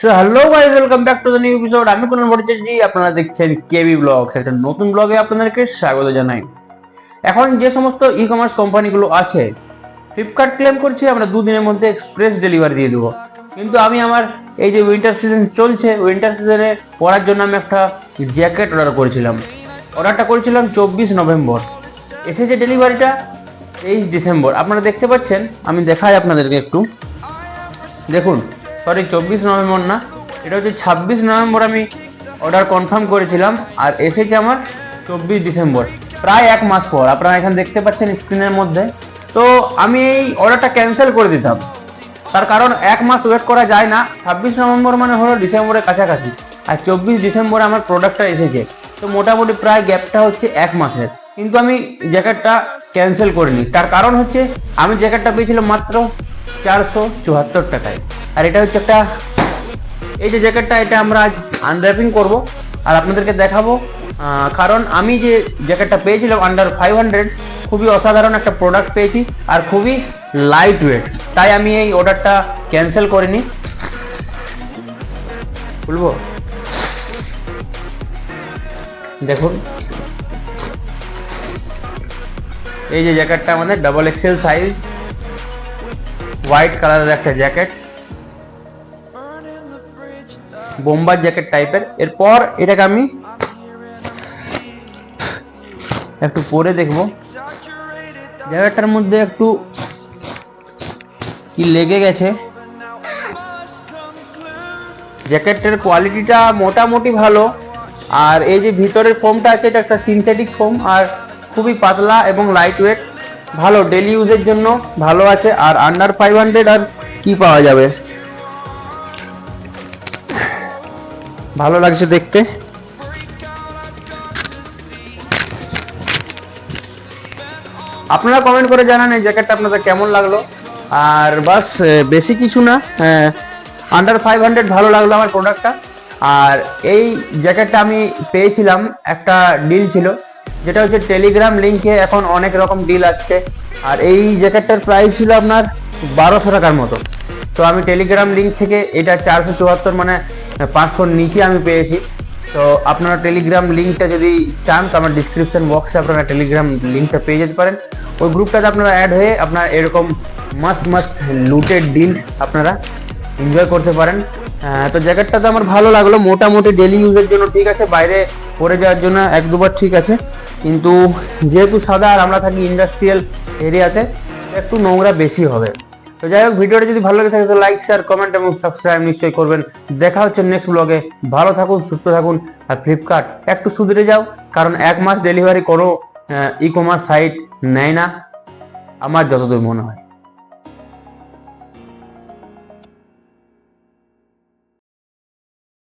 So hello guys welcome back to the new episode আমি কোন ভট্টাচার্য, আপনারা দেখছেন কেবি ব্লগস একটা নতুন ব্লগে আপনাদেরকে স্বাগত জানাই। এখন যে সমস্ত ই কমার্স কোম্পানিগুলো আছে ফ্লিপকার্ট ক্লেম করছে, আমরা দুদিনের মধ্যে এক্সপ্রেস ডেলিভারি দিয়ে দেবো। কিন্তু আমি আমার এই যে উইন্টার সিজন চলছে উইন্টার সিজনে পরার জন্য আমি একটা জ্যাকেট অর্ডার করেছিলাম। অর্ডারটা করেছিলাম চব্বিশ নভেম্বর। এসেছে ডেলিভারিটা তেইশ ডিসেম্বর। আপনারা দেখতে পাচ্ছেন, আমি দেখাই আপনাদেরকে একটু। দেখুন সরি চব্বিশ নভেম্বর না। এটা হচ্ছে ছাব্বিশ নভেম্বর আমি অর্ডার কনফার্ম করেছিলাম, আর এসেছে আমার চব্বিশ ডিসেম্বর, প্রায় এক মাস পর। আপনারা এখানে দেখতে পাচ্ছেন স্ক্রিনের মধ্যে। তো আমি এই অর্ডারটা ক্যান্সেল করে দিতাম। তার কারণ এক মাস ওয়েট করা যায় না। ছাব্বিশ নভেম্বর মানে হলো ডিসেম্বরের কাছাকাছি, আর চব্বিশ ডিসেম্বরে আমার প্রোডাক্টটা এসেছে। তো মোটামুটি প্রায় গ্যাপটা হচ্ছে এক মাসের। কিন্তু আমি জ্যাকেটটা ক্যান্সেল করিনি। তার কারণ হচ্ছে আমি জ্যাকেটটা পেয়েছিলাম মাত্র চারশো চুয়াত্তর টাকায়। আর এটা হচ্ছে একটা, এই যে জ্যাকেটটা এটা আমরা আজ আনর্যাপিং করব। আর আপনাদেরকে দেখাবো কারণ আমি যে জ্যাকেটটা পেয়েছিলাম আন্ডার ফাইভ হান্ড্রেড খুবই অসাধারণ একটা প্রোডাক্ট পেয়েছি আর খুবই লাইট ওয়েট তাই আমি এই অর্ডারটা ক্যান্সেল করিনি। বলব দেখুন। এই যে জ্যাকেটটা আমাদের ডাবল এক্সেল সাইজ হোয়াইট কালারের একটা জ্যাকেট বোম্বার জ্যাকেট টাইপের। এরপর এটাকে আমি একটু পরে দেখব। জ্যাকেটটার মধ্যে একটু কি লেগে গেছে। জ্যাকেটের কোয়ালিটিটা মোটামুটি ভালো। আর এই যে ভিতরের ফোমটা আছে, এটা একটা সিনথেটিক ফোম আর খুবই পাতলা এবং লাইট ওয়েট ভালো ডেলি ইউজের জন্য ভালো আছে। আর আন্ডার ফাইভ হান্ড্রেড আর কি পাওয়া যাবে? ভালো লাগছে দেখতে। আপনারা কমেন্ট করে জানান এই জ্যাকেটটা আপনাদের কেমন লাগল। আর বাস বেশি কিছু না আন্ডার ফাইভ হান্ড্রেড ভালো লাগল আমার প্রোডাক্টটা আর এই জ্যাকেটটা আমি পেয়েছিলাম, একটা ডিল ছিল, যেটা হচ্ছে টেলিগ্রাম লিঙ্কে এখন অনেক রকম ডিল আসছে। আর এই জ্যাকেটটার প্রাইস ছিল আপনার বারোশো টাকার মতো। তো আমি টেলিগ্রাম লিঙ্ক থেকে এটা চারশো চুয়াত্তর মানে পাঁচশোর নিচে আমি পেয়েছি। তো আপনারা টেলিগ্রাম লিঙ্কটা যদি চান, তো আমার ডিসক্রিপশন বক্সে আপনারা টেলিগ্রাম লিঙ্কটা পেয়ে যেতে পারেন। ওই গ্রুপটাতে আপনারা অ্যাড হয়ে আপনার এরকম মাস্ট মাস্ট লুটেড ডিল আপনারা এনজয় করতে পারেন। তো জ্যাকেটটা তো আমার ভালো লাগল। মোটামুটি ডেলি ইউজের জন্য ঠিক আছে, বাইরে পরে যাওয়ার জন্য এক দুবার ঠিক আছে। কিন্তু যেহেতু সাদা আর আমরা থাকি ইন্ডাস্ট্রিয়াল এরিয়াতে একটু নোংরা বেশি হবে। তো যাই হোক, ভিডিওটা যদি ভালো লাগে থাকে, তো লাইক শেয়ার কমেন্ট এবং সাবস্ক্রাইব নিশ্চয়ই করবেন। দেখা হচ্ছে নেক্সট ব্লগে ভালো থাকুন, সুস্থ থাকুন আর ফ্লিপকার্ট একটু সুধরে যাও, কারণ এক মাস ডেলিভারি কোনো ই কমার্স সাইট নেয় না, আমার যতদূর মনে হয়।